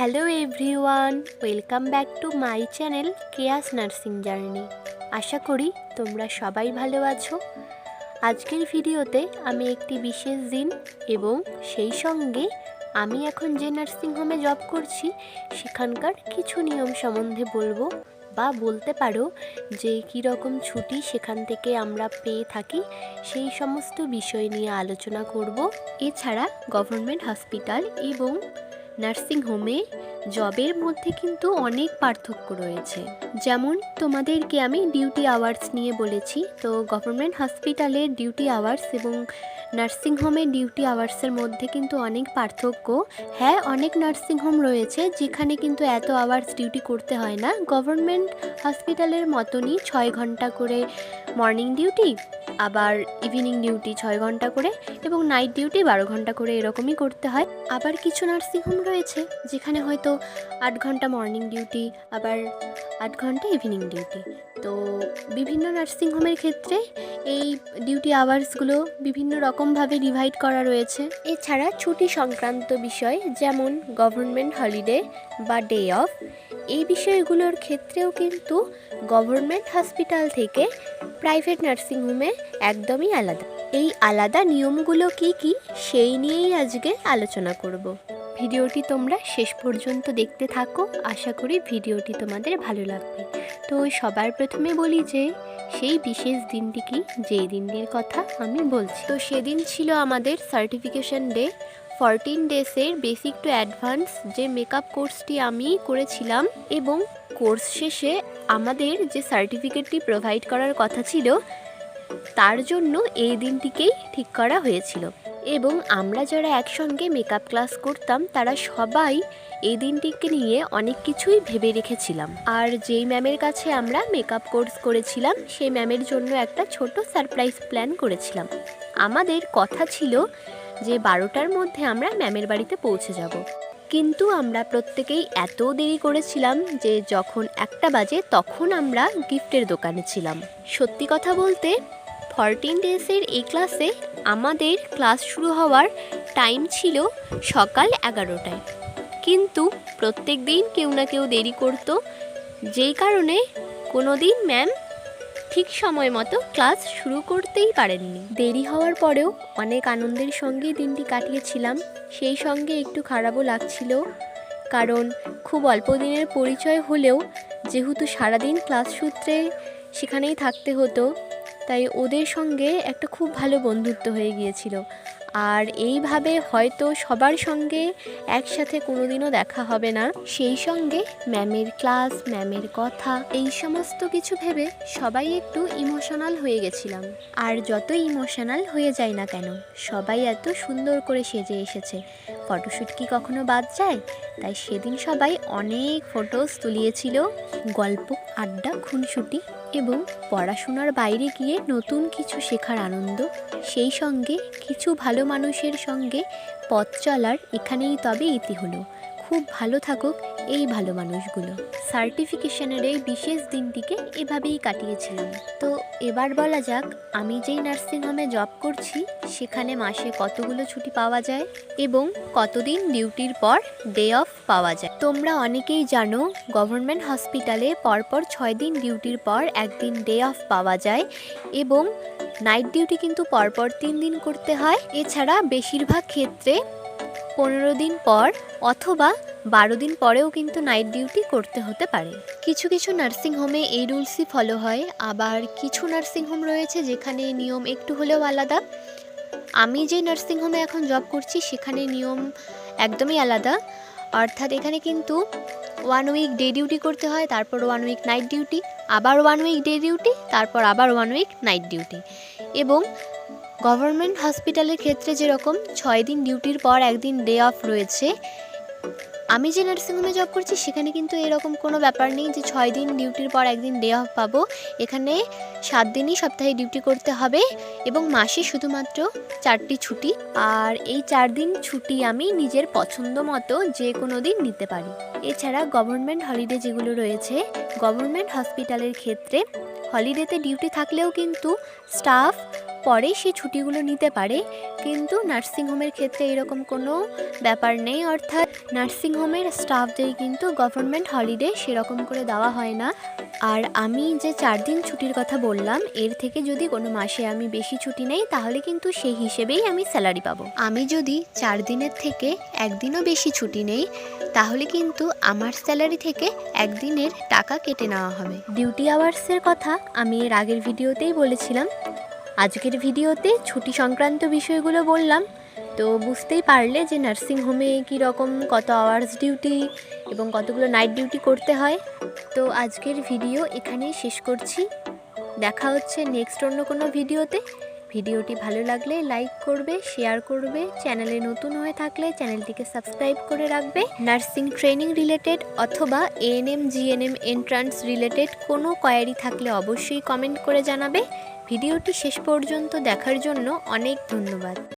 Hello everyone, welcome back to my channel chaos nursing journey. আশা করি তোমরা সবাই ভালো আছো। আজকের ভিডিওতে আমি একটি বিশেষ দিন এবং সেই সঙ্গে আমি এখন যে নার্সিং হোমে জব করছি, সেখানকার কিছু নিয়ম সম্বন্ধে বলব বা বলতে পারো যে কী রকম ছুটি সেখান থেকে আমরা পেয়ে থাকি, সেই সমস্ত বিষয় নিয়ে আলোচনা করব। এছাড়া গভর্নমেন্ট হসপিটাল এবং নার্সিং হোমে জবের মধ্যে কিন্তু অনেক পার্থক্য রয়েছে। যেমন তোমাদেরকে আমি ডিউটি আওয়ার্স নিয়ে বলেছি, তো গভর্নমেন্ট হসপিটালের ডিউটি আওয়ার্স এবং নার্সিং হোমের ডিউটি আওয়ার্সের মধ্যে কিন্তু অনেক পার্থক্য। হ্যাঁ অনেক নার্সিং হোম রয়েছে, যেখানে কিন্তু এত আওয়ার্স ডিউটি করতে হয় না। গভর্নমেন্ট হসপিটালের মতনই ছয় ঘণ্টা করে মর্নিং ডিউটি আবার ইভিনিং ডিউটি ছয় ঘণ্টা করে এবং নাইট ডিউটি বারো ঘণ্টা করে এরকমই করতে হয়। আবার কিছু নার্সিং হোম রয়েছে, যেখানে হয়তো আট ঘণ্টা মর্নিং ডিউটি আবার আট ঘণ্টা ইভিনিং ডিউটি তো বিভিন্ন নার্সিং হোমের ক্ষেত্রে এই ডিউটি আওয়ার্সগুলো বিভিন্ন রকমভাবে ডিভাইড করা রয়েছে। এছাড়া ছুটি সংক্রান্ত বিষয়, যেমন গভর্নমেন্ট হলিডে বা ডে অফ এই বিষয়গুলোর ক্ষেত্রেও কিন্তু গভর্নমেন্ট হসপিটাল থেকে প্রাইভেট নার্সিং হোমে একদমই আলাদা। এই আলাদা নিয়মগুলো কি কি, সেই নিয়েই আজকে আলোচনা করব। ভিডিওটি তোমরা শেষ পর্যন্ত দেখতে থাকো। আশা করি ভিডিওটি তোমাদের ভালো লাগবে। তো সবার প্রথমে বলি যে, সেই বিশেষ দিনটি কি? যেই দিনটির কথা আমি বলছি। তো সেদিন ছিল আমাদের সার্টিফিকেশন ডে। ফরটিন ডেসের বেসিক টু অ্যাডভান্স যে মেকআপ কোর্সটি আমি করেছিলাম এবং কোর্স শেষে আমাদের যে সার্টিফিকেটটি প্রোভাইড করার কথা ছিল, তার জন্য এই দিনটিকেই ঠিক করা হয়েছিল। এবং আমরা যারা একসঙ্গে মেকআপ ক্লাস করতাম, তারা সবাই এই দিনটিকে নিয়ে অনেক কিছুই ভেবে রেখেছিলাম। আর যেই ম্যামের কাছে আমরা মেকআপ কোর্স করেছিলাম, সেই ম্যামের জন্য একটা ছোট সারপ্রাইজ প্ল্যান করেছিলাম। আমাদের কথা ছিল যে বারোটার মধ্যে আমরা ম্যামের বাড়িতে পৌঁছে যাব। কিন্তু আমরা প্রত্যেকেই এত দেরি করেছিলাম যে যখন একটা বাজে তখন আমরা গিফটের দোকানে ছিলাম। সত্যি কথা বলতে ফরটিন ডেজের এই ক্লাসে আমাদের ক্লাস শুরু হওয়ার টাইম ছিল সকাল এগারোটায়। কিন্তু প্রত্যেক দিন কেউ না কেউ দেরি করতো, যেই কারণে কোনো দিন ম্যাম ঠিক সময় মতো ক্লাস শুরু করতেই পারেননি। দেরি হওয়ার পরেও অনেক আনন্দের সঙ্গে দিনটি কাটিয়েছিলাম। সেই সঙ্গে একটু খারাপও লাগছিল, কারণ খুব অল্প দিনের পরিচয় হলেও যেহেতু সারাদিন ক্লাস সূত্রে সেখানেই থাকতে হতো, তাই ওদের সঙ্গে একটা খুব ভালো বন্ধুত্ব হয়ে গিয়েছিল। আর এইভাবে হয়তো সবার সঙ্গে একসাথে কোনোদিনও দেখা হবে না। সেই সঙ্গে ম্যামের ক্লাস, ম্যামের কথা, এই সমস্ত কিছু ভেবে সবাই একটু ইমোশনাল হয়ে গেছিলাম। আর যত ইমোশনাল হয়ে যায় না কেন, সবাই এত সুন্দর করে সেজে এসেছে। ফটোশ্যুট কি কখনো বাদ যায়? তাই সেদিন সবাই অনেক ফটোস তুলিয়েছিল। গল্প, আড্ডা, খুনসুটি এবং পড়াশোনার বাইরে গিয়ে নতুন কিছু শেখার আনন্দ। সেই সঙ্গে কিছু ভালো মানুষের সঙ্গে পথ চলার এখানেই তবে ইতি হলো। খুব ভালো থাকুক এই ভালো মানুষগুলো। সার্টিফিকেশনের এই বিশেষ দিনটিকে এভাবেই কাটিয়েছিলাম। তো এবার বলা যাক, আমি যেই নার্সিংহোমে জব করছি, সেখানে মাসে কতগুলো ছুটি পাওয়া যায় এবং কতদিন ডিউটির পর ডে অফ পাওয়া যায়। তোমরা অনেকেই জানো, গভর্নমেন্ট হসপিটালে পরপর ছয় দিন ডিউটির পর একদিন ডে অফ পাওয়া যায় এবং নাইট ডিউটি কিন্তু পরপর তিন দিন করতে হয়। এছাড়া বেশিরভাগ ক্ষেত্রে পনেরো দিন পর অথবা বারো দিন পরেও কিন্তু নাইট ডিউটি করতে হতে পারে। কিছু কিছু নার্সিং হোমে এই রুলসই ফলো হয়। আবার কিছু নার্সিং হোম রয়েছে যেখানে নিয়ম একটু হলেও আলাদা। আমি যে নার্সিং হোমে এখন জব করছি সেখানে নিয়ম একদমই আলাদা। অর্থাৎ এখানে কিন্তু ওয়ান উইক ডে ডিউটি করতে হয়, তারপর ওয়ান উইক নাইট ডিউটি আবার ওয়ান উইক ডে ডিউটি তারপর আবার ওয়ান উইক নাইট ডিউটি এবং গভর্নমেন্ট হসপিটালের ক্ষেত্রে যেরকম ছয় দিন ডিউটির পর একদিন ডে অফ রয়েছে, আমি যে নার্সিংহোমে জব করছি সেখানে কিন্তু এরকম কোনো ব্যাপার নেই যে ছয় দিন ডিউটির পর একদিন ডে অফ পাবো। এখানে সাত দিনই সপ্তাহে ডিউটি করতে হবে এবং মাসে শুধুমাত্র চারটি ছুটি। আর এই চার দিন ছুটি আমি নিজের পছন্দ মতো যে কোনো দিন নিতে পারি। এছাড়া গভর্নমেন্ট হলিডে যেগুলো রয়েছে, গভর্নমেন্ট হসপিটালের ক্ষেত্রে হলিডেতে ডিউটি থাকলেও কিন্তু স্টাফ পরে সেই ছুটিগুলো নিতে পারে। কিন্তু নার্সিংহোমের ক্ষেত্রে এরকম কোনো ব্যাপার নেই। অর্থাৎ নার্সিংহোমের স্টাফদের কিন্তু গভর্নমেন্ট হলিডে সেরকম করে দেওয়া হয় না। আর আমি যে চার দিন ছুটির কথা বললাম, এর থেকে যদি কোনো মাসে আমি বেশি ছুটি নেই, তাহলে কিন্তু সেই হিসেবেই আমি স্যালারি পাবো। আমি যদি চার দিনের থেকে একদিনও বেশি ছুটি নেই, তাহলে কিন্তু আমার স্যালারি থেকে একদিনের টাকা কেটে নেওয়া হবে। ডিউটি আওয়ার্সের কথা আমি এর আগের ভিডিওতেই বলেছিলাম। আজকের ভিডিওতে ছুটি সংক্রান্ত বিষয়গুলো বললাম। তো বুঝতেই পারলে যে নার্সিং হোমে কীরকম কত আওয়ার্স ডিউটি এবং কতগুলো নাইট ডিউটি করতে হয়। তো আজকের ভিডিও এখানেই শেষ করছি। দেখা হচ্ছে নেক্সট অন্য কোনো ভিডিওতে। ভিডিওটি ভালো লাগলে লাইক করবে, শেয়ার করবে। চ্যানেলে নতুন হয়ে থাকলে চ্যানেলটিকে সাবস্ক্রাইব করে রাখবে। নার্সিং ট্রেনিং রিলেটেড অথবা এএনএম জিএনএম এন্ট্রান্স রিলেটেড কোনো কোয়ারি থাকলে অবশ্যই কমেন্ট করে জানাবে। ভিডিওটি শেষ পর্যন্ত দেখার জন্য অনেক ধন্যবাদ।